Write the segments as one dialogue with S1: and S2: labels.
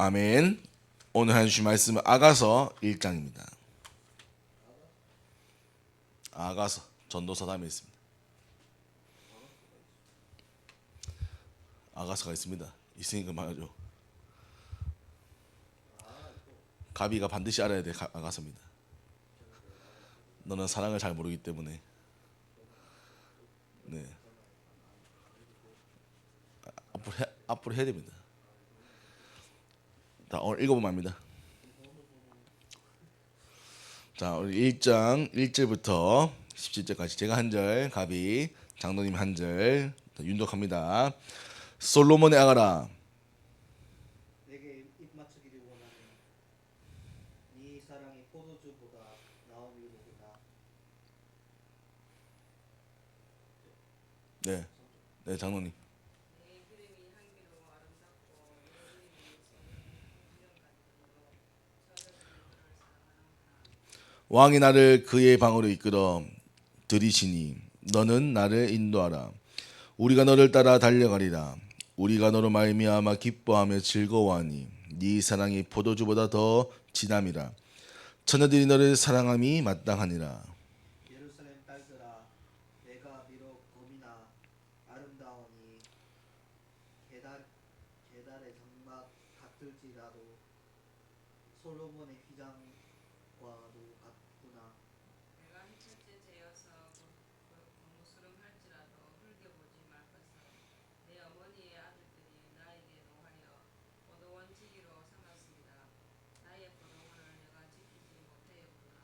S1: 아멘. 오늘 해주신 말씀은 아가서 1장입니다. 아가서 전도서 다음에 있습니다. 아가서가 있습니다. 있으니까 말하죠. 가비가 반드시 알아야 될 가- 아가서입니다. 너는 사랑을 잘 모르기 때문에 네 아, 앞으로 해, 앞으로 해야 됩니다. 자 오늘 읽어보면 압니다. 자 우리 1장 1절부터 17절까지 제가 한 절, 가비 장로님 한 절 윤독합니다. 솔로몬의 아가라
S2: 네
S1: 네, 네 장로님. 왕이 나를 그의 방으로 이끌어 들이시니 너는 나를 인도하라. 우리가 너를 따라 달려가리라. 우리가 너로 말미암아 기뻐하며 즐거워하니 네 사랑이 포도주보다 더 진함이라. 처녀들이 너를 사랑함이 마땅하니라.
S2: 예루살렘 딸들아 내가 비록 검이나 아름다우니 계달 계달의 장막 같을지라도 솔로몬의 휘장과도 같구나
S3: 내가 한 첫째 재어서 고무스름할지라도 흘겨보지 말것을 내 어머니의 아들들이 나에게 노하여 포도원지기로 삼았습니다. 나의 포도원을 내가 지키지 못하였구나.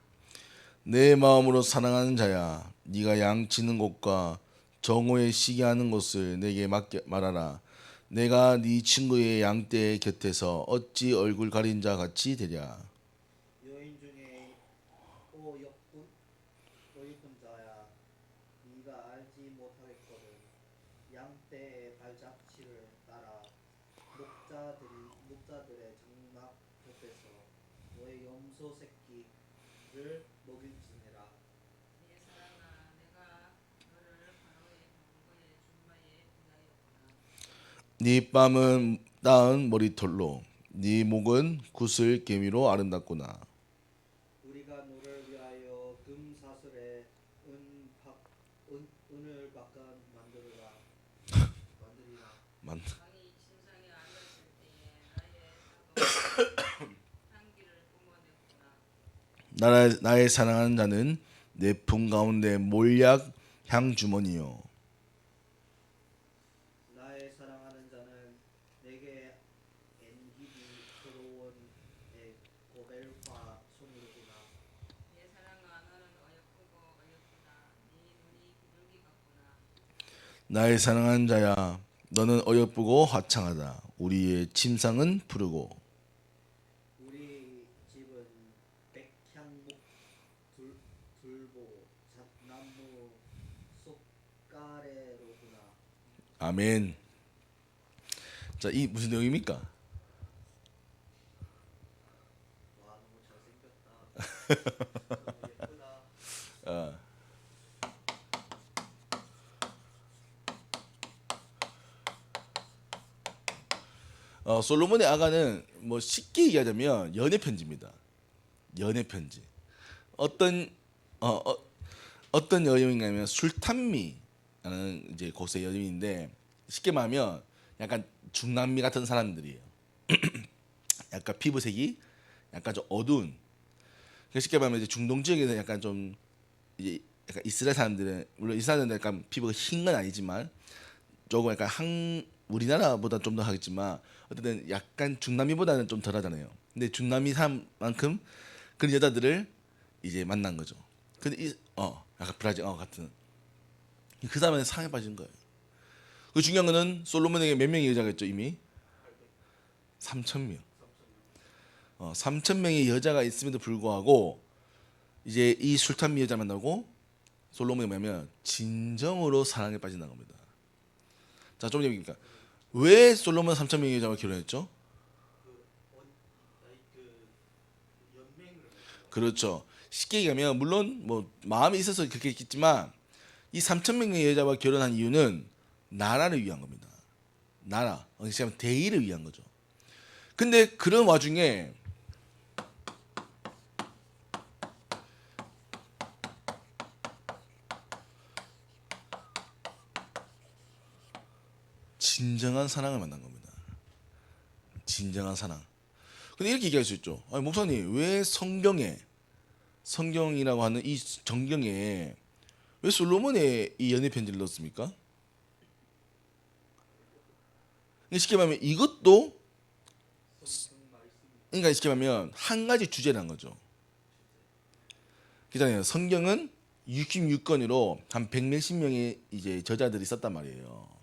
S1: 내 마음으로 사랑하는 자야 네가 양치는 곳과 정오에 쉬게 하는 곳을 내게 맡겨 말하라. 내가 네 친구의 양떼 곁에서 어찌 얼굴 가린 자 같이 되랴
S2: 여인 중에 오 역분 오 예쁜 자야 네가 알지 못하겠거든 양떼의 발자취를 따라 목자들이 목자들의 장막 곁에서 너의 염소 새끼를 먹일지니라
S3: 내 사랑아, 내가 너를 바로의 동거의 준마에 위하였구나.
S1: 네 뺨은 따은 머리털로 네 목은 구슬 개미로 아름답구나.
S2: 우리가 너를 위하여 금 사슬에 은, 박, 은 은을 바꿔 만들어라. 만들이라.
S1: 만
S3: 왕이 침상에 앉았을 때에 나의 사도 향기를 뿜어냈구나.
S1: 나의, 나의 사랑하는 자는 내 품 가운데 몰약 향 주머니요
S2: 나의 사랑하는 자는 내게 엔기디 서로원의 고벨화 손으로구나
S3: 내 사랑아, 너는 어여쁘고 어여쁘다. 네 눈이 비둘기 같구나.
S1: 나의 사랑하는 자야 너는 어여쁘고 화창하다 우리의 침상은 푸르고
S2: 우리 집은 백향목 둘, 둘보 잣나무 쏙가래로구나
S1: 아멘. 자, 이 무슨 내용입니까?
S2: 와 너무 잘생겼다 너무 예쁘다
S1: 어. 어, 솔로몬의 아가는 뭐 쉽게 얘기하자면 연애 편지입니다. 연애 편지. 어떤 어, 어 어떤 여인이냐면 술탄미라는 이제 곳의 여인인데 쉽게 말하면 약간 중남미 같은 사람들이에요. 약간 피부색이 약간 좀 어두운 그러니까 쉽게 말하면 이제 중동 지역에서 약간 좀 이제 약간 이스라엘 사람들은 물론 이스라엘 사람들은 약간 피부가 흰 건 아니지만 조금 약간 한 우리나라보다 좀 더 하겠지만 어쨌든 약간 중남미보다는 좀 덜하잖아요. 근데 중남미 사람만큼 그런 여자들을 이제 만난 거죠. 근데 이 어 약간 브라질 어 같은 그 사람은 상에 빠진 거예요. 그 중요한 거는 솔로몬에게 몇 명의 여자가 있죠 이미 3천 명. 어, 3천 명의 여자가 있음에도 불구하고 이제 이 술탄미 여자 만나고 솔로몬이 뭐냐면 진정으로 사랑에 빠진다는 겁니다. 자, 좀 얘기니까 왜 솔로몬 3천 명의 여자와 결혼했죠? 그렇죠. 쉽게 얘기하면 물론 뭐 마음이 있어서 그렇게 했겠지만 이 3천 명의 여자와 결혼한 이유는 나라를 위한 겁니다. 나라, 어떻게 대의를 위한 거죠. 근데 그런 와중에 진정한 사랑을 만난 겁니다. 진정한 사랑. 근데 이렇게 얘기할 수 있죠. 아니, 목사님, 왜 성경에, 성경이라고 하는 이 정경에 왜 솔로몬의 이 연애 편지를 넣었습니까? 그러니까 쉽게 말하면 이것도 그러니까 쉽게 말하면 한 가지 주제라는 거죠. 그잖아요. 성경은 66권으로 한 100몇십 명의 이제 저자들이 썼단 말이에요.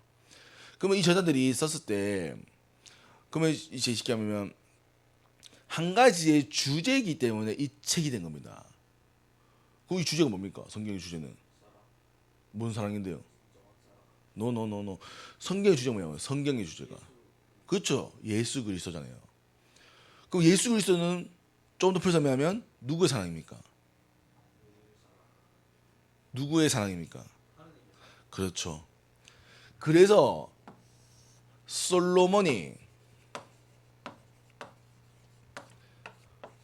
S1: 그러면 이 저자들이 썼을 때 그러면 이제 쉽게 하면 한 가지의 주제이기 때문에 이 책이 된 겁니다. 그럼 이 주제가 뭡니까? 성경의 주제는 뭔 사랑인데요? 노노노노. 성경의 주제가 뭐냐면 성경의 주제가 그렇죠. 예수 그리스도잖아요. 그럼 예수 그리스도는 좀 더 풀자면 누구의 사랑입니까? 누구의 사랑입니까? 그렇죠. 그래서 솔로몬이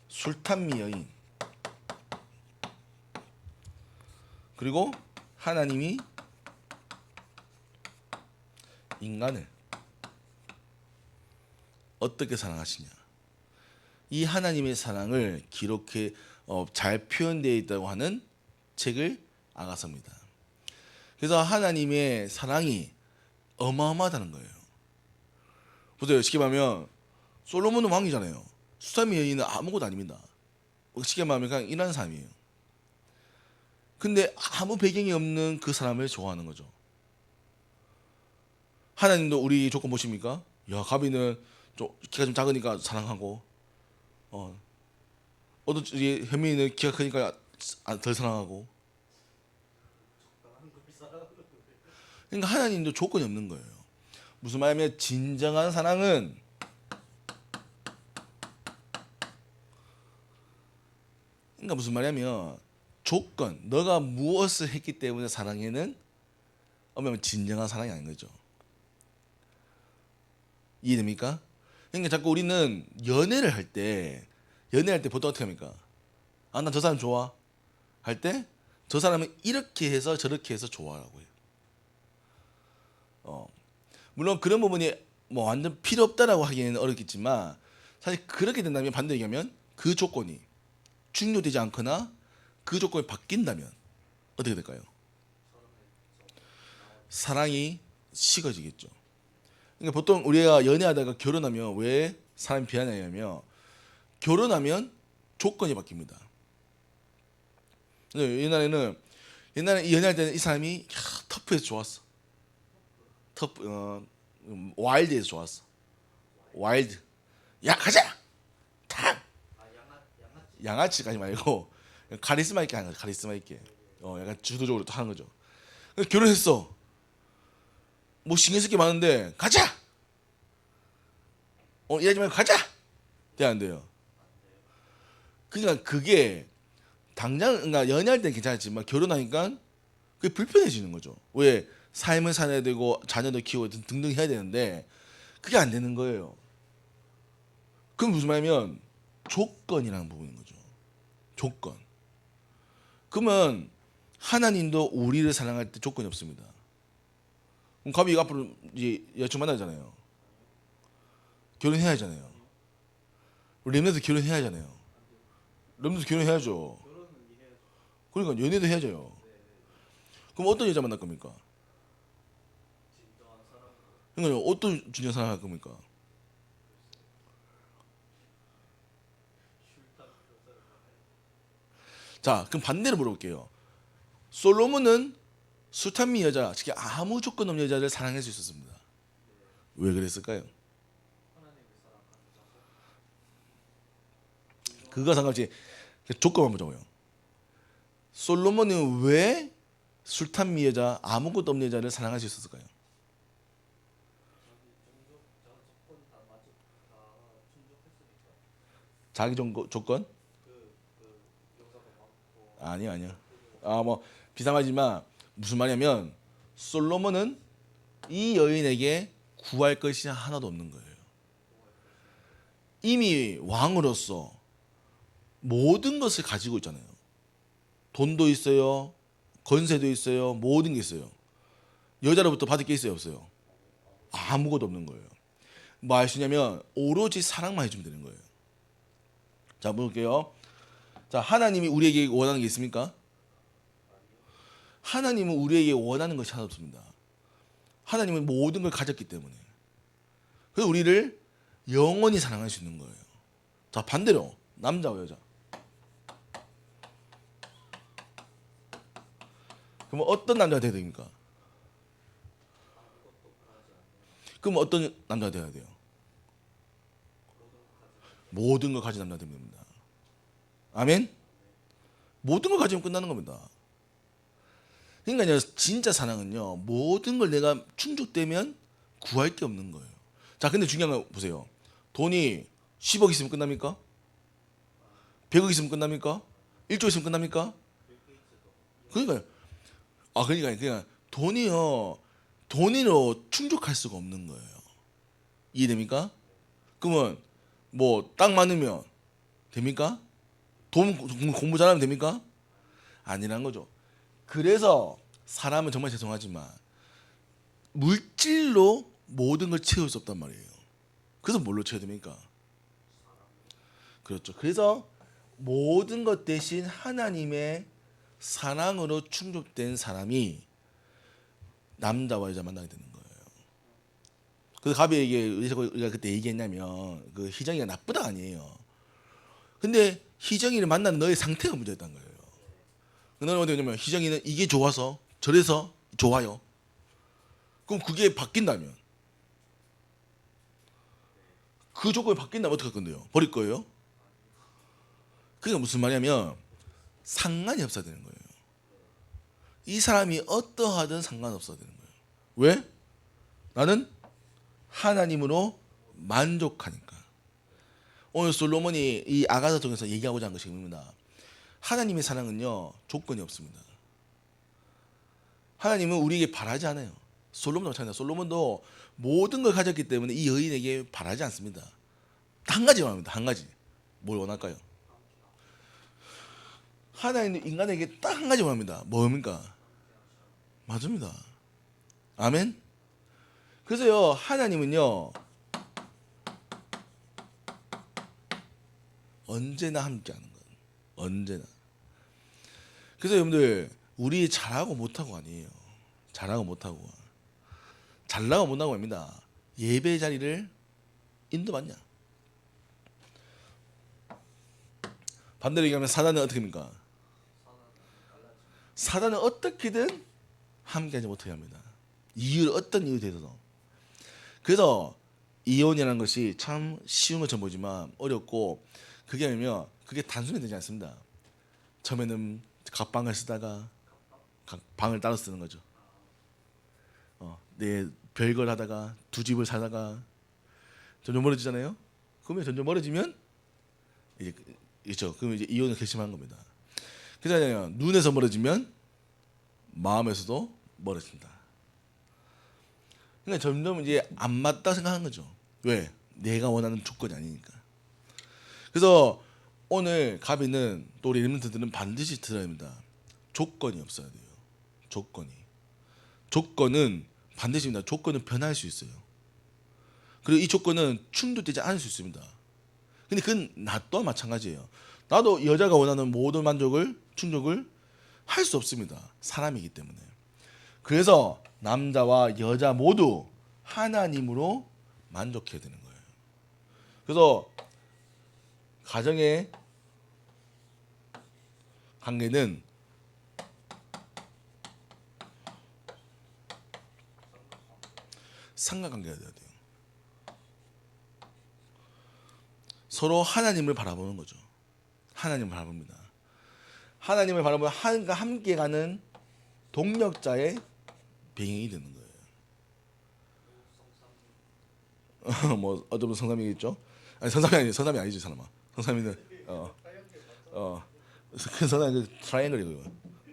S1: 술탄미 여인 그리고 하나님이 인간을 어떻게 사랑하시냐 이 하나님의 사랑을 기록해 어, 잘 표현되어 있다고 하는 책을 아가서입니다. 그래서 하나님의 사랑이 어마어마하다는 거예요. 보세요. 쉽게 말하면 솔로몬은 왕이잖아요. 수사미 여인은 아무것도 아닙니다. 쉽게 말하면 그냥 일하는 사람이에요. 근데 아무 배경이 없는 그 사람을 좋아하는 거죠. 하나님도 우리 조건 보십니까? 야 가비는 좀 키가 좀 작으니까 사랑하고, 어 어떤 이 현민이는 키가 크니까 아, 덜 사랑하고. 그러니까 하나님도 조건이 없는 거예요. 무슨 말이냐면 진정한 사랑은 그러니까 무슨 말이냐면 조건, 너가 무엇을 했기 때문에 사랑해는 어면 진정한 사랑이 아닌 거죠. 이해됩니까? 그러니까 자꾸 우리는 연애를 할 때 연애할 때 보통 어떻게 합니까? 아, 난저 사람 좋아. 할 때 저 사람은 이렇게 해서 저렇게 해서 좋아라고 해요. 어. 물론 그런 부분이 뭐 완전 필요 없다라고 하기에는 어렵겠지만 사실 그렇게 된다면 반대 얘기하면 그 조건이 중요되지 않거나 그 조건이 바뀐다면 어떻게 될까요? 사랑이 식어지겠죠. 그러니까 보통 우리가 연애하다가 결혼하면 왜 사람이 비하냐면 결혼하면 조건이 바뀝니다. 옛날에는 옛날에 이 연애할 때는 이 사람이 야, 터프해서 좋았어. 터프 어, 음, 와일드에서 좋았어. 와일드. 야 가자.
S2: 양아치
S1: 양아치까지 말고 카리스마 있게 하는 거죠. 카리스마 있게. 어 약간 주도적으로 또 하는 거죠. 결혼했어. 뭐 신경 쓸 게 많은데 가자. 어 일하지 말고 가자. 돼안 돼요. 그러니까 그게 당장 그러니까 연애할 때는 괜찮았지만 결혼하니까 그게 불편해지는 거죠. 왜 삶을 살아야 되고 자녀도 키우고 등등 해야 되는데 그게 안 되는 거예요. 그럼 무슨 말이냐면 조건이라는 부분인 거죠. 조건. 그러면 하나님도 우리를 사랑할 때 조건이 없습니다. 그럼 갑이 앞으로 이제 여친 만나잖아요. 결혼해야 하잖아요. 렘네도 결혼해야 하잖아요. 렘네도 결혼해야죠. 그러니까 연애도 해야죠. 그럼 어떤 여자 만날 겁니까? 그러니까 어떤 진정 사랑할 겁니까? 자, 그럼 반대로 물어볼게요. 솔로몬은 수탄미 여자, 특히 아무 조건 없는 여자를 사랑할 수 있었습니다. 왜 그랬을까요? 그거 상관없이 조건만 보자고요. 솔로몬은 왜 술탄미 여자, 아무것도 없는 여자를 사랑할 수 있었을까요?
S2: 자기 자 조건
S1: 아니 아니요. 아 뭐 비상하지만 무슨 말이냐면 솔로몬은 이 여인에게 구할 것이 하나도 없는 거예요. 이미 왕으로서 모든 것을 가지고 있잖아요. 돈도 있어요. 건세도 있어요. 모든 게 있어요. 여자로부터 받을 게 있어요, 없어요? 아무것도 없는 거예요. 뭐 할 수 있냐면 오로지 사랑만 해주면 되는 거예요. 자, 볼게요. 자, 하나님이 우리에게 원하는 게 있습니까? 하나님은 우리에게 원하는 것이 하나 없습니다. 하나님은 모든 걸 가졌기 때문에. 그래서 우리를 영원히 사랑할 수 있는 거예요. 자, 반대로 남자와 여자. 그러면 어떤 남자가 돼야 됩니까? 그럼 어떤 남자가 돼야 돼요? 모든 걸 가진 남자가 됩니다. 아멘? 모든 걸 가지면 끝나는 겁니다. 그러니까요, 진짜 사랑은요, 모든 걸 내가 충족되면 구할 게 없는 거예요. 자, 근데 중요한 거 보세요. 돈이 10억 있으면 끝납니까? 100억 있으면 끝납니까? 1조 있으면 끝납니까? 그러니까요. 아, 그러니까 그냥 돈이요, 돈으로 충족할 수가 없는 거예요. 이해됩니까? 그러면 뭐 딱 많으면 됩니까? 돈 공부 잘하면 됩니까? 아니란 거죠. 그래서 사람은 정말 죄송하지만 물질로 모든 걸 채울 수 없단 말이에요. 그래서 뭘로 채워야 됩니까? 그렇죠. 그래서 모든 것 대신 하나님의 사랑으로 충족된 사람이 남자와 여자 만나게 되는 거예요. 그래서 가비에게 우리가 그때 얘기했냐면 그 희정이가 나쁘다 아니에요. 근데 희정이를 만난 너의 상태가 문제였던 거예요. 너는 어디냐면 희정이는 이게 좋아서 저래서 좋아요. 그럼 그게 바뀐다면 그 조건이 바뀐다면 어떻게 할 건데요? 버릴 거예요? 그게 무슨 말이냐면 상관이 없어야 되는 거예요. 이 사람이 어떠하든 상관없어야 되는 거예요. 왜? 나는 하나님으로 만족하니까. 오늘 솔로몬이 이 아가서 통해서 얘기하고자 한 것이 뭡니다. 하나님의 사랑은요 조건이 없습니다. 하나님은 우리에게 바라지 않아요. 솔로몬도 마찬가지입니다. 솔로몬도 모든 걸 가졌기 때문에 이 여인에게 바라지 않습니다. 한 가지만 합니다. 한 가지. 뭘 원할까요? 하나님은 인간에게 딱 한 가지만 합니다. 뭡니까? 맞습니다. 아멘. 그래서요 하나님은요 언제나 함께하는 거예요. 언제나. 그래서 여러분들 우리 잘하고 못하고 아니에요. 잘하고 못하고 잘나고 못나고 아닙니다. 예배 자리를 인도받냐? 반대로 얘기하면 사단은 어떻게 합니까? 사단은 어떻게든 함께하지 못하게 합니다. 이유 어떤 이유 되어서. 그래서 이혼이라는 것이 참 쉬운 것처럼 보지만 어렵고 그게 아니면 그게 단순히 되지 않습니다. 처음에는 각방을 쓰다가 각 방을 따로 쓰는 거죠. 어, 내 별걸 하다가 두 집을 사다가 점점 멀어지잖아요. 그러면 점점 멀어지면 이제 그렇죠. 그러면 이제 이혼을 결심하는 겁니다. 그러잖아요. 눈에서 멀어지면 마음에서도 멀어진다. 그러니까 점점 이제 안 맞다 생각하는 거죠. 왜? 내가 원하는 조건이 아니니까. 그래서 오늘 가비는 또 우리 엘리멘트들은 반드시 들어야 합니다. 조건이 없어야 돼요. 조건이. 조건은 반드시입니다. 조건은 변할 수 있어요. 그리고 이 조건은 충돌되지 않을 수 있습니다. 근데 그건 나 또한 마찬가지예요. 나도 여자가 원하는 모든 만족을 충족을 할 수 없습니다. 사람이기 때문에. 그래서 남자와 여자 모두 하나님으로 만족해야 되는 거예요. 그래서 가정의 관계는 상관관계가 돼야 돼요. 서로 하나님을 바라보는 거죠. 하나님을 바라봅니다. 하나님을 바라보면 함께 가는 동력자의 병행이 되는 거예요. 뭐 어쩌면 성삼이겠죠? 아니 성삼이 아니 성삼이 아니죠 사람아. 성삼이는 어어 그 성삼이 그 트라이앵글이고요.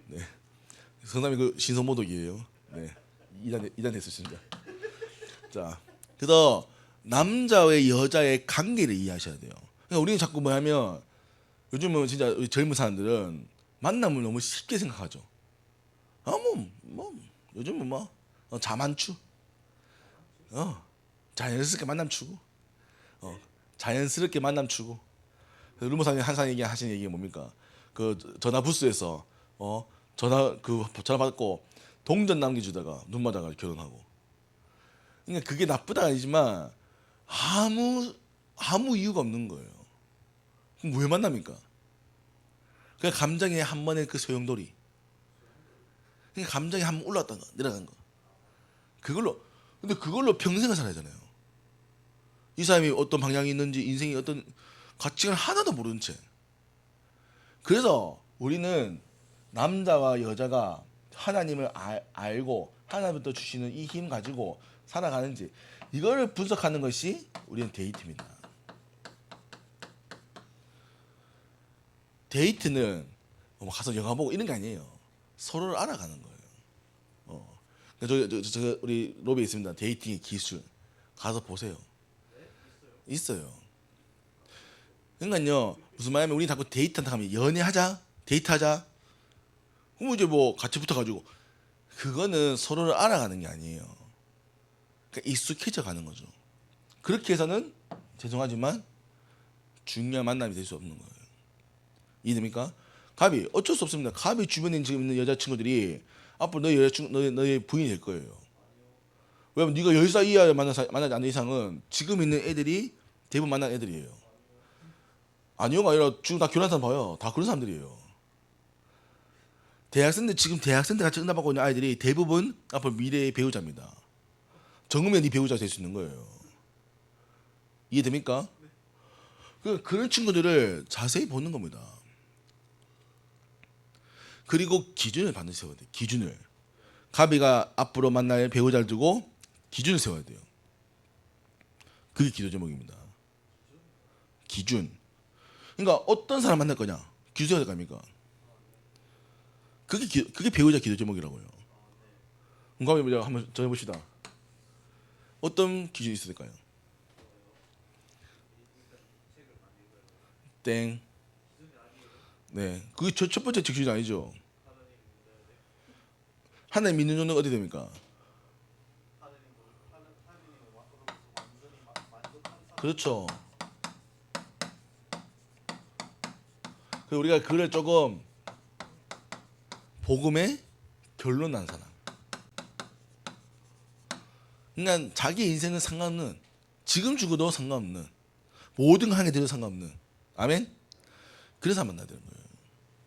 S1: 네. 성삼이 그 신성모독이에요. 네. 이단 이단 했었습니다. 자, 그래서 남자의 여자의 관계를 이해하셔야 돼요. 그러니까 우리는 자꾸 뭐냐면 요즘은 진짜 젊은 사람들은 만남을 너무 쉽게 생각하죠. 아뭐 뭐 요즘은 뭐 어, 자만추, 어 자연스럽게 만남 추구, 어 자연스럽게 만남 추구. 루머사님 항상 얘기 하시는 얘기가 뭡니까? 그 전화 부스에서 어 전화 그 전화 받고 동전 남겨주다가 눈 맞아가 결혼하고. 그러니까 그게 나쁘다 아니지만 아무 아무 이유가 없는 거예요. 그럼 왜 만납니까? 그 감정의 한 번의 그 소용돌이. 그러니까 감정이 한 번 올라갔다가 내려간 거. 그걸로 근데 그걸로 평생을 살아야 되잖아요. 이 사람이 어떤 방향이 있는지 인생이 어떤 가치관을 하나도 모르는 채. 그래서 우리는 남자와 여자가 하나님을 알, 알고 하나님부터 주시는 이 힘 가지고 살아가는지 이거를 분석하는 것이 우리는 데이트입니다. 데이트는 뭐 가서 영화 보고 이런 게 아니에요. 서로를 알아가는 거예요. 어. 그러니까 저, 저, 저, 저 우리 로비에 있습니다. 데이팅의 기술 가서 보세요. 있어요. 그러니까요 무슨 말이냐면 우리 자꾸 데이트한다 하면 연애하자, 데이트하자. 그럼 이제 뭐 같이 붙어가지고 그거는 서로를 알아가는 게 아니에요. 그러니까 익숙해져 가는 거죠. 그렇게 해서는 죄송하지만 중요한 만남이 될 수 없는 거예요. 이해됩니까? 갑이 어쩔 수 없습니다. 갑이 주변에 지금 있는 여자친구들이 앞으로 너의 여자친구, 너의, 너의 부인이 될 거예요. 왜냐면 네가 10살 이하에 만나, 만나지 않는 이상은 지금 있는 애들이 대부분 만난 애들이에요. 아니요가 아니라 지금 다 결혼한 사람 봐요. 다 그런 사람들이에요. 대학생들 지금 대학생들 같이 응답하고 있는 아이들이 대부분 앞으로 미래의 배우자입니다. 정우면 네 배우자 될수 있는 거예요. 이해됩니까? 그 그런 친구들을 자세히 보는 겁니다. 그리고 기준을 반드시 세워야 돼요. 기준을. 가비가 앞으로 만날 배우자를 두고 기준을 세워야 돼요. 그게 기도 제목입니다. 기준. 그러니까 어떤 사람 만날 거냐? 기준 세워야 될거 아닙니까? 그게 기, 그게 배우자 기도 제목이라고요. 가비 먼저 한번 정해 봅시다. 어떤 기준이 있어야 될까요? 땡. 네, 그게 첫, 첫 번째 기준이 아니죠. 하나님 믿는 정도가 어디 됩니까? 그렇죠. 그 우리가 그를 조금 복음에 결론 난 사람. 그러니까 자기 인생은 상관없는 지금 죽어도 상관없는 모든 되도 상관없는 아멘. 그래서 만나야 되는 거예요.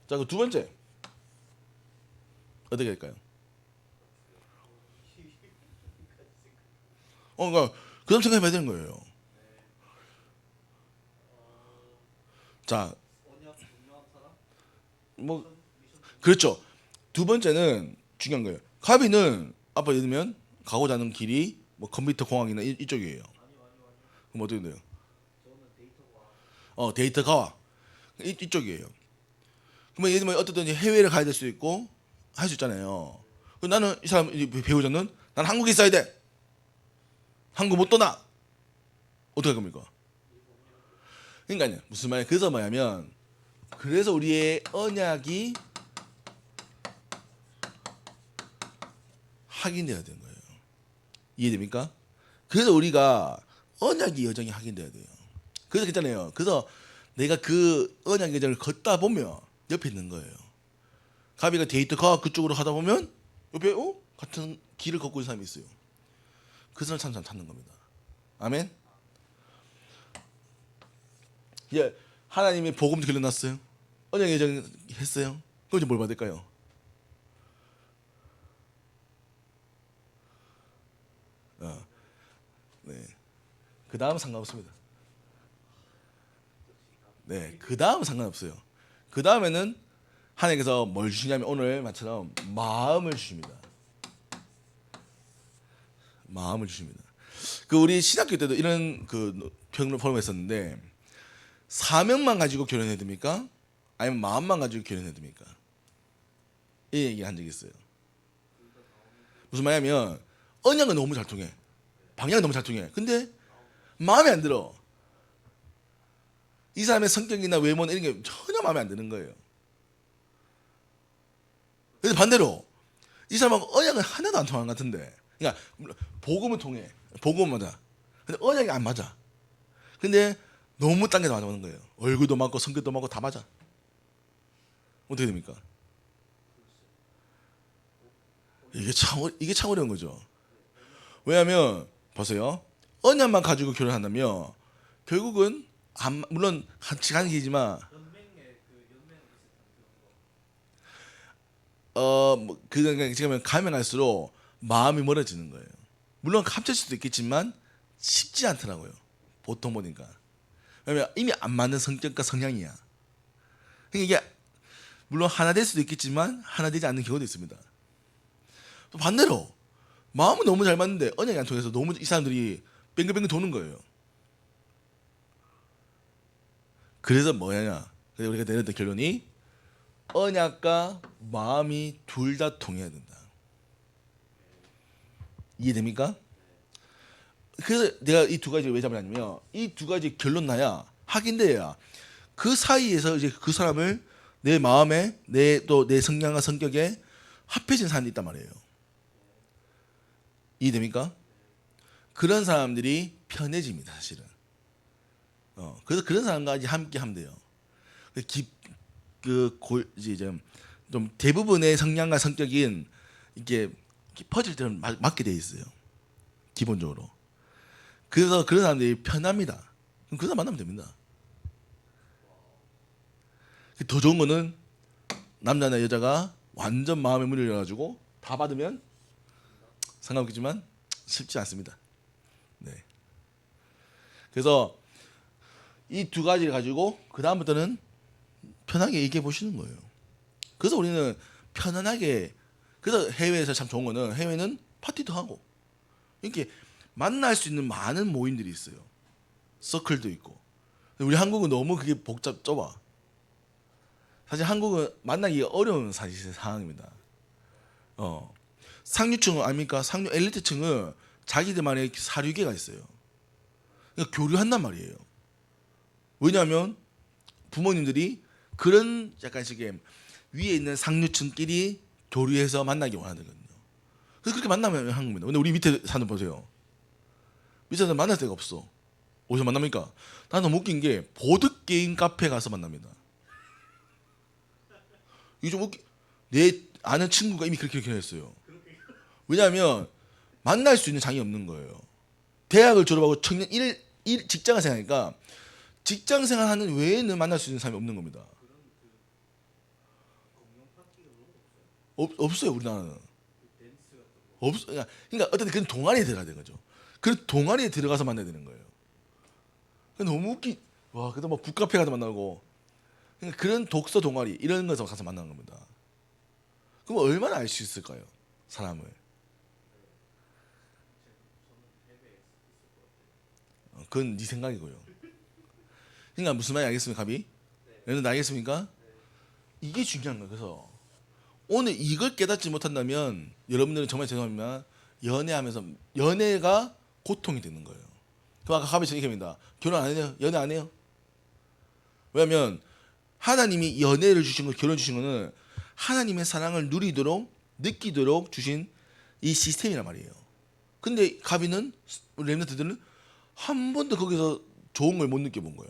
S1: 자, 그 두 번째 어떻게 할까요? 어, 그러니까 그다음 생각해 봐야 되는 거예요. 자? 뭐 그렇죠. 두 번째는 중요한 거예요. 가비는 아빠 예를 들면 가고자 하는 길이 뭐 컴퓨터 공학이나 이, 이쪽이에요. 그럼 어떻게 돼요? 어 데이터 가와 이, 이쪽이에요. 그러면 예를 들면 어떤 해외를 가야 될 수도 있고 할 수 있잖아요. 나는 이 사람 이 배우자는 난 한국에 있어야 돼. 한국 못 떠나. 어떻게 할 겁니까? 그러니까요 무슨 말이야? 그래서 뭐냐면 그래서 우리의 언약이 확인돼야 되는 거예요. 이해됩니까? 그래서 우리가 언약이 여정이 확인돼야 돼요. 그래서 괜찮아요. 그래서 내가 그 언약 여정을 걷다 보면 옆에 있는 거예요. 가비가 데이트 가 그쪽으로 가다 보면 옆에 어 같은 길을 걷고 있는 사람이 있어요. 그 사람 참, 참 찾는 겁니다. 아멘. 이제 하나님이 복음 들려놨어요. 언약 여정 했어요. 그럼 이제 뭘 받을까요? 어, 네. 그 다음 상관없습니다. 네, 그 다음 상관없어요. 그 다음에는 하나님께서 뭘 주시냐면 오늘 말처럼 마음을 주십니다. 마음을 주십니다. 그 우리 신학교 때도 이런 그 평론 포럼 했었는데 사명만 가지고 결혼해야 됩니까? 아니면 마음만 가지고 결혼해야 됩니까? 이 얘기 한 적이 있어요. 무슨 말이냐면 언약은 너무 잘 통해. 방향은 너무 잘 통해. 근데 마음에 안 들어. 이 사람의 성격이나 외모나 이런 게 전혀 마음에 안 드는 거예요. 근데 반대로 이 사람하고 언약은 하나도 안 통하는 것 같은데. 그러니까 복음은 통해. 복음은 맞아. 근데 언약이 안 맞아. 근데 너무 딴게 맞는 거예요. 얼굴도 맞고 성격도 맞고 다 맞아. 어떻게 됩니까? 이게 참 어- 이게 참 어려운 거죠. 왜냐하면 보세요. 언약만 가지고 결혼한다면 결국은 안, 물론
S2: 그 연맹 비슷한 그런 거.
S1: 어뭐 그러니까 지금 가면 갈수록 마음이 멀어지는 거예요. 물론 합칠 수도 있겠지만 쉽지 않더라고요. 보통 보니까. 왜냐면 이미 안 맞는 성격과 성향이야. 그러니까 이게 물론 하나 될 수도 있겠지만 하나 되지 않는 경우도 있습니다. 또 반대로 마음은 너무 잘 맞는데 언약이 안 통해서 너무 이 사람들이 뱅글뱅글 도는 거예요. 그래서 뭐냐? 그래서 우리가 내렸던 결론이 언약과 마음이 둘 다 통해야 된다. 이해됩니까? 그래서 내가 이 두 가지를 왜 잡으냐면 이 두 가지 결론 나야 확인돼야 그 사이에서 이제 그 사람을 내 마음에 내 또 내 성향과 성격에 합해진 사람이 있단 말이에요. 이해됩니까? 그런 사람들이 편해집니다, 사실은. 어, 그래서 그런 사람과 이제 함께 하면 돼요. 그 기, 그 골, 이제 좀, 좀 대부분의 성향과 성격인 이게 맞, 맞게 돼 있어요. 기본적으로. 그래서 그런 사람들이 편합니다. 그럼 그 사람 만나면 됩니다. 더 좋은 거는 남자나 여자가 완전 마음의 문을 열어가지고 다 받으면 상관없겠지만 쉽지 않습니다. 네. 그래서 이 두 가지를 가지고 그 다음부터는 편하게 얘기해 보시는 거예요. 그래서 우리는 편안하게 그래서 해외에서 참 좋은 거는 해외는 파티도 하고 이렇게 만날 수 있는 많은 모임들이 있어요. 서클도 있고. 우리 한국은 너무 그게 복잡 좁아. 사실 한국은 만나기 어려운 사실 상황입니다. 어. 상류층은 아닙니까? 상류 엘리트층은 자기들만의 사류계가 있어요. 그러니까 교류한단 말이에요. 왜냐하면 부모님들이 그런 약간씩의 위에 있는 상류층끼리 교류해서 만나기 원하거든요. 그래서 그렇게 만나면 한국입니다. 근데 우리 밑에 사는 보세요. 밑에 사는 만날 데가 없어. 어디서 만납니까? 나는 웃긴 게 보드 게임 카페 가서 만납니다. 이게 좀 웃기. 내 아는 친구가 이미 그렇게 결혼했어요. 왜냐하면 만날 수 있는 장이 없는 거예요. 대학을 졸업하고 청년 일, 일 직장을 생각하니까 직장 생활하는 외에는 만날 수 있는 사람이 없는 겁니다. 없, 없어요 우리나라는. 없 그러니까, 그러니까 어쨌든 그런 동아리에 들어가야 되는 거죠. 그 동아리에 들어가서 만나야 되는 거예요. 너무 웃기. 와 그래도 뭐 북카페 가서 만나고 그러니까 그런 독서 동아리 이런 거서 가서 만나는 겁니다. 그럼 얼마나 알 수 있을까요 사람을? 어, 그건 네 생각이고요. 그러니까 무슨 말인지 알겠습니까, 가비? 여러분 알겠습니까? 이게 중요한 거예요. 그래서 오늘 이걸 깨닫지 못한다면 여러분들은 정말 죄송합니다. 연애하면서 연애가 고통이 되는 거예요. 그 아까 가비 얘기합니다. 결혼 안 해요? 연애 안 해요? 왜냐하면 하나님이 연애를 주신 거, 결혼 주신 거는 하나님의 사랑을 누리도록 느끼도록 주신 이 시스템이란 말이에요. 근데 가비는 렘너트들은 한 번도 거기서 좋은 걸 못 느껴본 거야.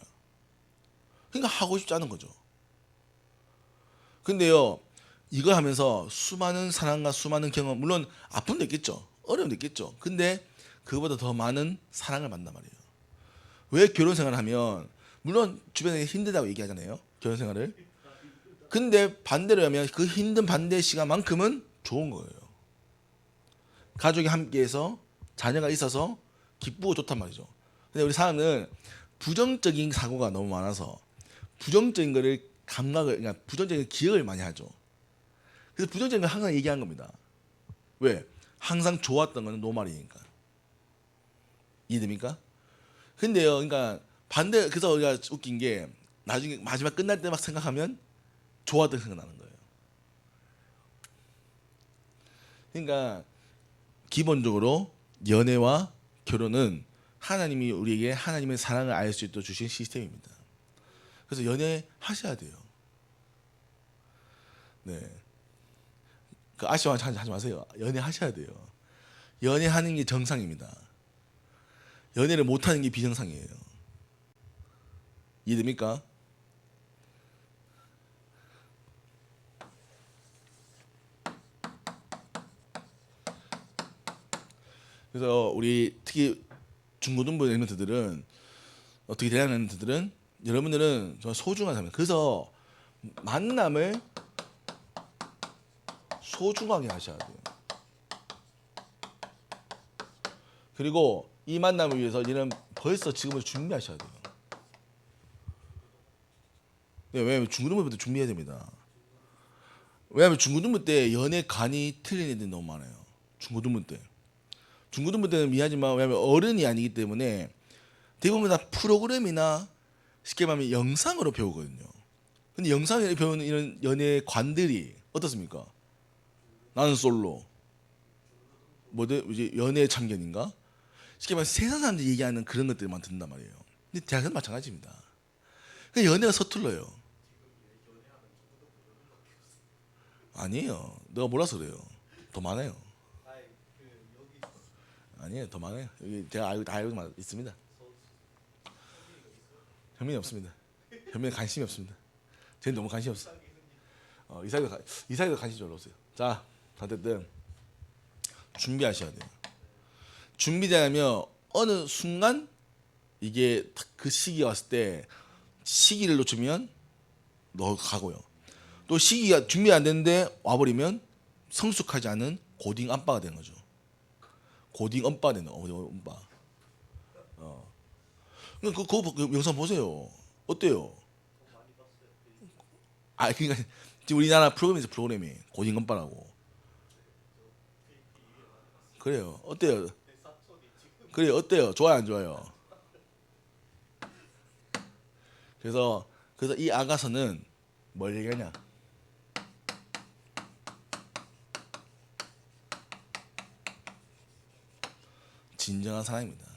S1: 그러니까 하고 싶지 않은 거죠. 근데요, 이걸 하면서 수많은 사랑과 수많은 경험, 물론 아픔도 있겠죠. 어려움도 있겠죠. 근데 그보다 더 많은 사랑을 만난 말이에요. 왜 결혼 생활을 하면, 물론 주변에 힘들다고 얘기하잖아요. 결혼 생활을. 근데 반대로 하면 그 힘든 반대 시간만큼은 좋은 거예요. 가족이 함께해서 자녀가 있어서 기쁘고 좋단 말이죠. 근데 우리 사람은 부정적인 사고가 너무 많아서 부정적인 거를 감각을 그러니까 부정적인 기억을 많이 하죠. 그래서 부정적인 걸 항상 얘기하는 겁니다. 왜? 항상 좋았던 거는 노말이니까. 이해됩니까? 근데요, 그러니까 반대 그래서 우리가 웃긴 게 나중에 마지막 끝날 때 막 생각하면 좋았던 생각 나는 거예요. 그러니까 기본적으로 연애와 결혼은 하나님이 우리에게 하나님의 사랑을 알 수 있도록 주신 시스템입니다. 그래서 연애 하셔야 돼요. 네. 그 아쉬워 하지 하지 마세요. 연애 하셔야 돼요. 연애하는 게 정상입니다. 연애를 못하는 게 비정상이에요. 이해됩니까? 그래서 우리 특히 중고등부 랩런트들은 어떻게 대하는 랩런트들은 여러분들은 정말 소중한 사람. 그래서 만남을 소중하게 하셔야 돼요. 그리고 이 만남을 위해서 이는 벌써 지금부터 준비하셔야 돼요. 네, 왜냐면 중고등부 때 준비해야 됩니다. 왜냐면 중고등부 때 연애 간이 틀린 애들이 너무 많아요. 중고등부 때. 중고등부 때는 미안하지만 왜냐면 어른이 아니기 때문에 대부분 다 프로그램이나 쉽게 말하면 영상으로 배우거든요. 근데 영상에 배우는 이런 연애 관들이 어떻습니까? 나는 솔로. 뭐든 이제 연애 참견인가? 쉽게 말해 세상 사람들이 얘기하는 그런 것들만 듣는단 말이에요. 근데 대학은 마찬가지입니다. 그 연애가 서툴러요. 아니에요. 너가 몰라서 그래요. 더 많아요. 아니에요. 더 많아요. 여기 제가 알고 다 알고 마- 있습니다. 현민이 없습니다. 현민이 관심이 없습니다. 쟤는 너무 관심 없어. 어, 이사이도 가- 이사이도 관심 별로 없어요. 자, 어쨌든 준비하셔야 돼요. 준비되면 어느 순간 이게 딱그 시기가 왔을 때 시기를 놓치면 너 가고요. 또 시기가 준비 안 됐는데 와버리면 성숙하지 않은 고딩 안빠가 되는 거죠. 고딩 엄빠 되는 어, 엄빠. 어. 그, 그, 그 영상 보세요. 어때요? 아 그러니까 지금 우리나라 프로그램에서 프로그램이 고딩 엄빠라고. 그래요. 어때요? 그래요. 어때요? 좋아요 안 좋아요? 그래서 그래서 이 아가서는 뭘 얘기하냐? 진정한 사랑입니다.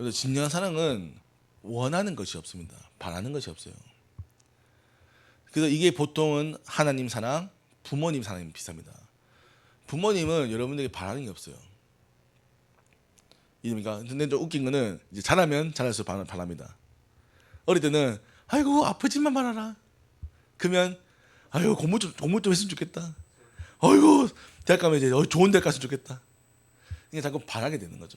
S1: 그래서 진정한 사랑은 원하는 것이 없습니다. 바라는 것이 없어요. 그래서 이게 보통은 하나님 사랑, 부모님 사랑이 비슷합니다. 부모님은 여러분들에게 바라는 게 없어요. 이해됩니까? 근데 좀 웃긴 거는 이제 잘할수록 바- 바랍니다. 어릴 때는 아이고 아프지만 말아라. 그러면 아이고 공부 좀 공부 좀 했으면 좋겠다. 아이고 대학 가면 이제 어, 좋은 대학 갔으면 좋겠다. 이게 자꾸 바라게 되는 거죠.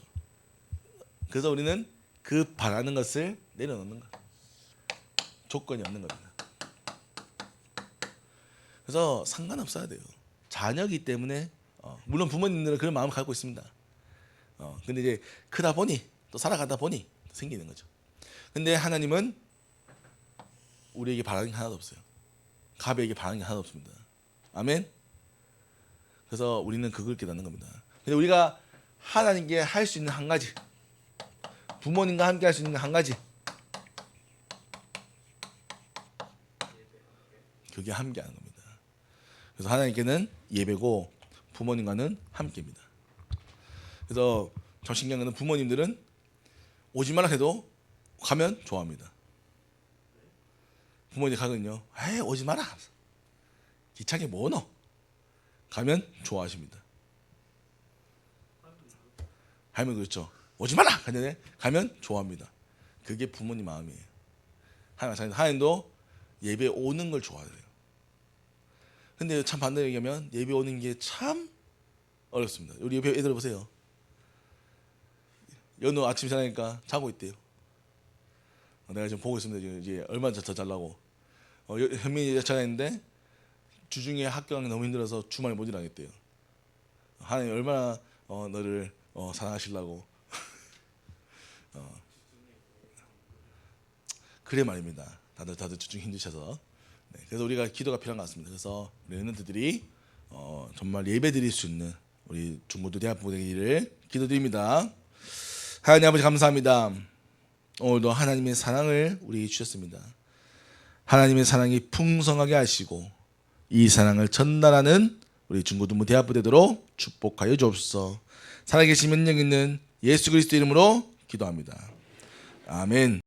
S1: 그래서 우리는 그 바라는 것을 내려놓는 거. 조건이 없는 겁니다. 그래서 상관없어야 돼요. 자녀기 때문에 어, 물론 부모님들은 그런 마음을 갖고 있습니다. 어, 근데 이제 크다 보니 또 살아가다 보니 생기는 거죠. 근데 하나님은 우리에게 바라는 게 하나도 없어요. 갑에게 바라는 게 하나도 없습니다. 아멘. 그래서 우리는 그걸 깨닫는 겁니다. 근데 우리가 하나님께 할 수 있는 한 가지, 부모님과 함께 할 수 있는 한 가지, 그게 함께하는 겁니다. 그래서 하나님께는 예배고 부모님과는 함께입니다. 그래서 거는 부모님들은 오지 마라 해도 가면 좋아합니다. 부모님 가거든요. 에이 오지 마라. 귀찮게 뭐노? 가면 좋아하십니다. 할머니 그렇죠. 오지 마라. 근데 가면 좋아합니다. 그게 부모님 마음이에요. 하나님 하나님도 예배 오는 걸 좋아해요. 근데 참 반대로 얘기하면 예배 오는 게 참 어렵습니다. 우리 옆에 애들 보세요. 연우 아침 자니까 자고 있대요. 어, 내가 지금 보고 있습니다. 이제 얼마나 더 잘라고. 어, 여- 현민이 전화했는데 주중에 학교 가기 너무 힘들어서 주말에 못 일하겠대요. 하나님 얼마나 어, 너를 어, 사랑하시려고. 어. 그래 말입니다. 다들 다들 주중 힘드셔서. 네, 그래서 우리가 기도가 필요한 것 같습니다. 그래서 우리 랩런트들이 어, 정말 예배 드릴 수 있는 우리 중고등 대학부 되기를 기도드립니다. 하나님 아버지 감사합니다. 오늘도 하나님의 사랑을 우리에게 주셨습니다. 하나님의 사랑이 풍성하게 하시고 이 사랑을 전달하는 우리 중고등부 대학부 되도록 축복하여 주옵소서. 살아계신 능력 있는 예수 그리스도 이름으로 기도합니다. 아멘.